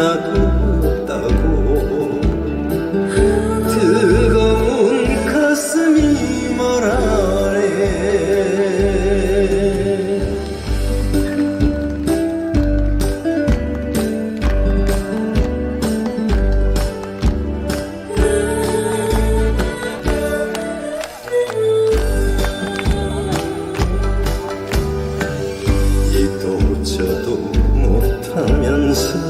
없다고. 뜨거운 가슴이 말하네. 이도 저도 못하면서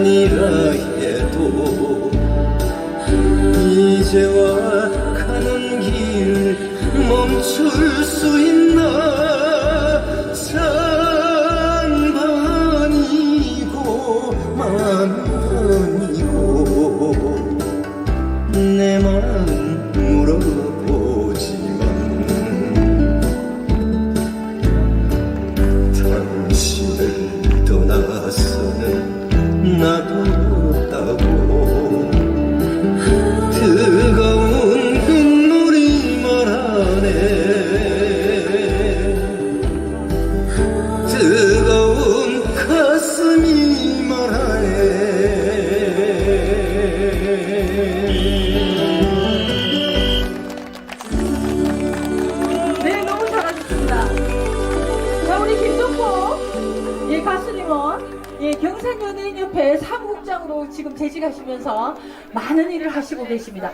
아니라 해도 이제와 가는 길 멈출 수 있나? 산반이고 만반이고 내 마음 물어보지만 당신을 떠나서는 나도 없다고. 뜨거운 눈물이 말하네. 뜨거운 가슴이 말하네. 네, 너무 잘하셨습니다. 자, 우리 김종포, 예, 가수님은, 예, 경산연예인협회 사무국장으로 지금 재직하시면서 많은 일을 하시고 계십니다.